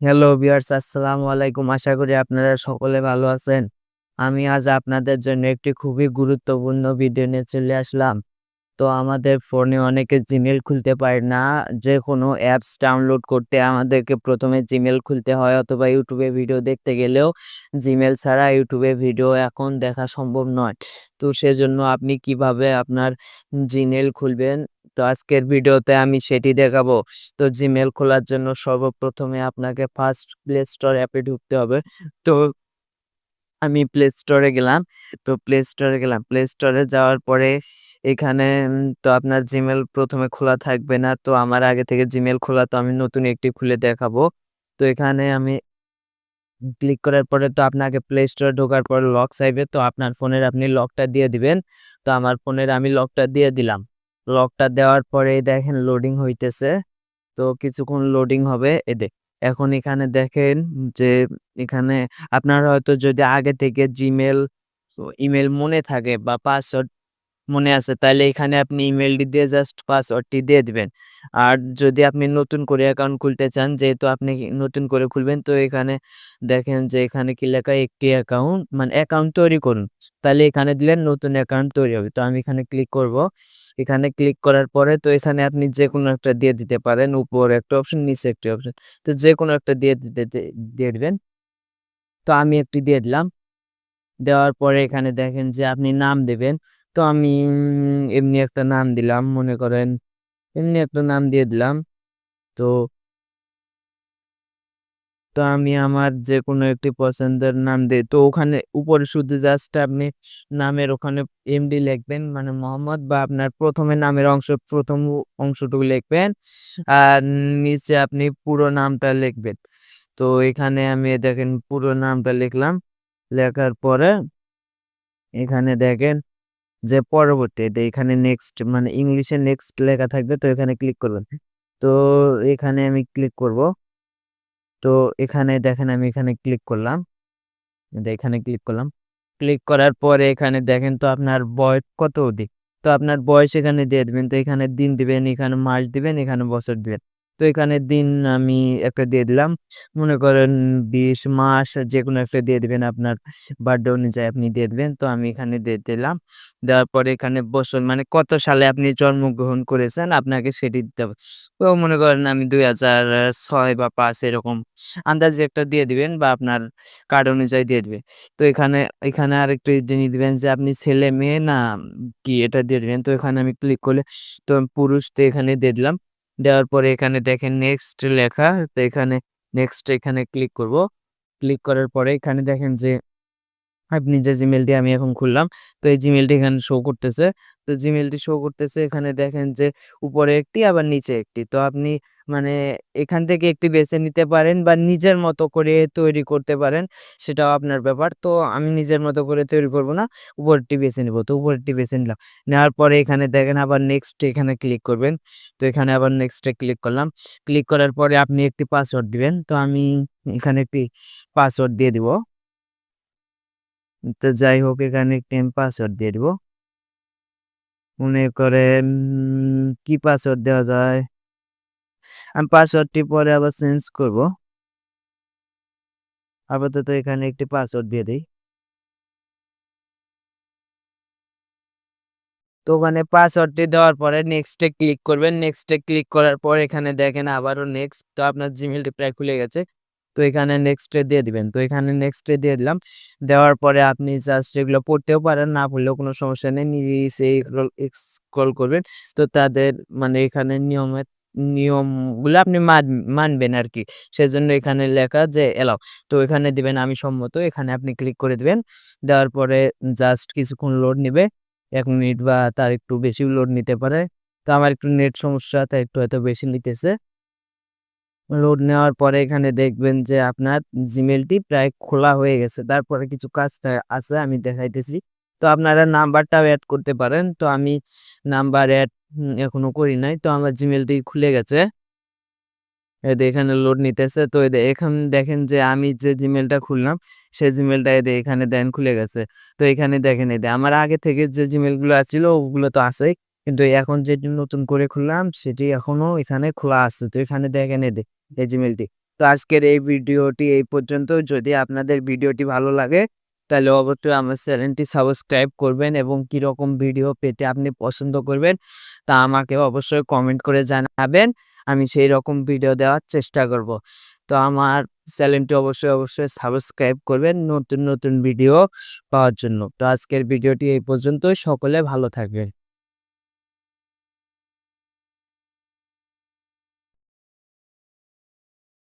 Hello viewers আসসালামু আলাইকুম। আশা করি আপনারা সকলে ভালো আছেন। আমি আজ আপনাদের জন্য একটি খুবই গুরুত্বপূর্ণ ভিডিও নিয়ে চলে আসলাম। তো আমাদের ফোনে অনেকে জিমেল খুলতে পারে না। যে কোনো অ্যাপস ডাউনলোড করতে আমাদেরকে প্রথমে জিমেল খুলতে হয় অথবা ইউটিউবে ভিডিও দেখতে গেলেও জিমেল ছাড়া ইউটিউবে ভিডিও এখন দেখা সম্ভব নয়। তো সেজন্য আপনি কীভাবে আপনার জিমেল খুলবেন? তো আজকের ভিডিওতে আমি সেটি দেখাবো। তো জিমেল খোলার জন্য সর্বপ্রথমে আপনাকে ফার্স্ট প্লে স্টোর অ্যাপে ঢুকতে হবে। তো আমি প্লে স্টোরে গেলাম। তো প্লে স্টোরে গেলাম। প্লে স্টোরে যাওয়ার পরে এখানে তো আপনার জিমেল প্রথমে খোলা থাকবে না। তো আমার আগে থেকে জিমেল খোলা, তো আমি নতুন একটি খুলে দেখাবো। তো এখানে আমি ক্লিক করার পরে তো আপনাকে প্লে স্টোরে ঢোকার পরে লক চাইবে। তো আপনার ফোনের আপনি লকটা দিয়ে দিবেন। তো আমার ফোনের আমি লকটা দিয়ে দিলাম। লকটা দেওয়ার পরে দেখেন লোডিং হইতেছে। তো কিছুক্ষণ লোডিং হবে এদে এখন এখানে দেখেন যে এখানে আপনার হয়তো যদি আগে থেকে জিমেল ইমেল মনে থাকে বা পাসওয়ার্ড মনে আছে তাহলে এখানে আপনি ইমেলটি দিয়ে জাস্ট পাসওয়ার্ডটি দিয়ে দিবেন। আর যদি আপনি নতুন করে অ্যাকাউন্ট খুলতে চান, যেহেতু আপনি নতুন করে খুলবেন, তো এখানে দেখেন যে এখানে কি লেখা, একটি অ্যাকাউন্ট মানে অ্যাকাউন্ট তৈরি করুন। তাহলে এখানে দিলে নতুন অ্যাকাউন্ট তৈরি হবে। তো আমি এখানে ক্লিক করব। এখানে ক্লিক করার পরে তো এখানে আপনি যে কোনো একটা দিয়ে দিতে পারেন। উপর একটা অপশন নিচে একটি অপশন তো যে কোনো একটা দিয়ে দিতে দিয়ে দিবেন। তো আমি একটি দিয়ে দিলাম। দেওয়ার পরে এখানে দেখেন যে আপনি নাম দেবেন। তো আমি এমনি একটা নাম দিলাম, মনে করেন, এমনি একটা নাম দিয়ে দিলাম। তো তো আমি আমার যে কোনো একটি পছন্দের নাম দিই তো ওখানে উপরে শুধু জাস্ট আপনি নামের ওখানে এমডি লিখবেন মানে মোহাম্মদ, বা আপনার প্রথমে নামের অংশ, প্রথম অংশটুকু লিখবেন, আর নিচে আপনি পুরো নামটা লিখবেন। তো এখানে আমি দেখেন পুরো নামটা লিখলাম, লেখার পরে এখানে দেখেন যে পরবর্তীতে এখানে নেক্সট মানে ইংলিশে নেক্সট লেখা থাকবে, তো এখানে ক্লিক করবেন। তো এখানে আমি ক্লিক করব। তো এখানে দেখেন আমি এখানে ক্লিক করলাম। এখানে ক্লিক করলাম। ক্লিক করার পরে এখানে দেখেন তো আপনার বয়স কত অধিক? তো আপনার বয়স এখানে দিয়ে দিবেন। তো এখানে দিন দিবেন, এখানে মাস দিবেন, এখানে বছর দিবেন। তো এখানে দিন আমি একটা দিয়ে দিলাম। মনে করেন বিশ মাস যে কোনো একটা দিয়ে দিবেন আপনার বার্থডে অনুযায়ী আপনি দিয়ে দেবেন। তো আমি এখানে দিয়ে দিলাম। দেওয়ার পরে এখানে বছর মানে কত সালে আপনি জন্মগ্রহণ করেছেন আপনাকে সেটি দিতে হবে। তো মনে করেন আমি দুই হাজার ছয় বা পাঁচ এরকম আন্দাজে একটা দিয়ে দিবেন বা আপনার কার্ড অনুযায়ী দিয়ে দিবে তো এখানে এখানে আরেকটু জিনিস দিবেন যে আপনি ছেলে মেয়ে না, কি এটা দিয়ে দেবেন। তো এখানে আমি ক্লিক করলে তো পুরুষ তো এখানে দিয়ে দিলাম। দেওয়ার পরে এখানে দেখেন নেক্সট লেখা, তো এখানে নেক্সট এখানে ক্লিক করব। ক্লিক করার পরে এখানে দেখেন যে আপনি যে জিমেলটি আমি এখন খুললাম। তো এই জিমেলটি এখানে শো করতেছে। তো জিমেলটি শো করতেছে, এখানে দেখেন যে উপরে একটি, আবার নিচে একটি। তো আপনি মানে এখান থেকে একটি বেছে নিতে পারেন বা নিজের মতো করে তৈরি করতে পারেন, সেটাও আপনার ব্যাপার। তো আমি নিজের মতো করে তৈরি করব না উপরটি বেছে নিব। তো উপরটি বেছে নিলাম। নেওয়ার পরে এখানে দেখেন আবার নেক্সট এখানে ক্লিক করবেন। তো এখানে আবার নেক্সটে ক্লিক করলাম। ক্লিক করার পরে আপনি একটি পাসওয়ার্ড দিবেন। তো আমি এখানে একটি পাসওয়ার্ড দিয়ে দিব। তো যাই হোক এখানে আমি পাসওয়ার্ড দিয়ে দিব। মনে উম, কি পাসওয়ার্ড দেওয়া যায়? আমি পাসওয়ার্ডটি পরে আবার চেঞ্জ করব। আপাতত এখানে একটি পাসওয়ার্ড দিয়ে দিই। তো ওখানে পাসওয়ার্ডটি দেওয়ার পরে নেক্সটে ক্লিক করবেন। নেক্সটে ক্লিক করার পর এখানে দেখেন আবারও নেক্সট তো আপনার জিমেলটি প্রায় খুলে গেছে। তো এখানে নেক্সটে দিয়ে দিবেন। তো এখানে নেক্সটে দিয়ে দিলাম। দেওয়ার পরে আপনি জাস্ট এগুলো পড়তেও পারেন, না পড়লেও কোনো সমস্যা নেই। নিচে স্ক্রল করবেন। তো তাদের মানে এখানে নিয়মের, নিয়মগুলো আপনি মান- মানবেন আর কি। সেজন্য এখানে লেখা যে এলাও তো এখানে দিবেন, আমি সম্মত, এখানে আপনি ক্লিক করে দিবেন। দেওয়ার পরে জাস্ট কিছুক্ষণ লোড নেবে। এক মিনিট বা তার একটু বেশি লোড নিতে পারে। তো আমার একটু নেট সমস্যা, তাই একটু হয়তো বেশি নিতেছে। লোড নেওয়ার পরে এখানে দেখবেন যে আপনার জিমেলটি প্রায় খোলা হয়ে গেছে। তারপরে কিছু কাজ আছে আমি দেখাইতেছি। তো আপনারা নাম্বারটাও অ্যাড করতে পারেন। তো আমি নাম্বার অ্যাড এখনও করি নাই। তো আমার জিমেলটি খুলে গেছে। এদের এখানে লোড নিতেছে। তো এদের এখানে দেখেন যে আমি যে জিমেলটা খুললাম সেই জিমেলটা এদের এখানে দেন খুলে গেছে। তো এখানে দেখেন এদের আমার আগে থেকে যে জিমেলগুলো আছিল, ওগুলো তো আছেই। কিন্তু এখন যেটি নতুন করে খুললাম, সেটি এখনও এখানে খোলা আছে। তো এখানে দেখেন এদের এই তো আজকের এই ভিডিওটি এই পর্যন্ত। যদি আপনাদের ভিডিওটি ভালো লাগে, তাহলে অবশ্যই আমার চ্যানেলটি সাবস্ক্রাইব করবেন এবং কীরকম ভিডিও পেতে আপনি পছন্দ করবেন, তা আমাকে অবশ্যই কমেন্ট করে জানাবেন। আমি সেই রকম ভিডিও দেওয়ার চেষ্টা করব। তো আমার চ্যানেলটি অবশ্যই অবশ্যই সাবস্ক্রাইব করবেন নতুন নতুন ভিডিও পাওয়ার জন্য। তো আজকের ভিডিওটি এই পর্যন্ত সকলে ভালো থাকবেন।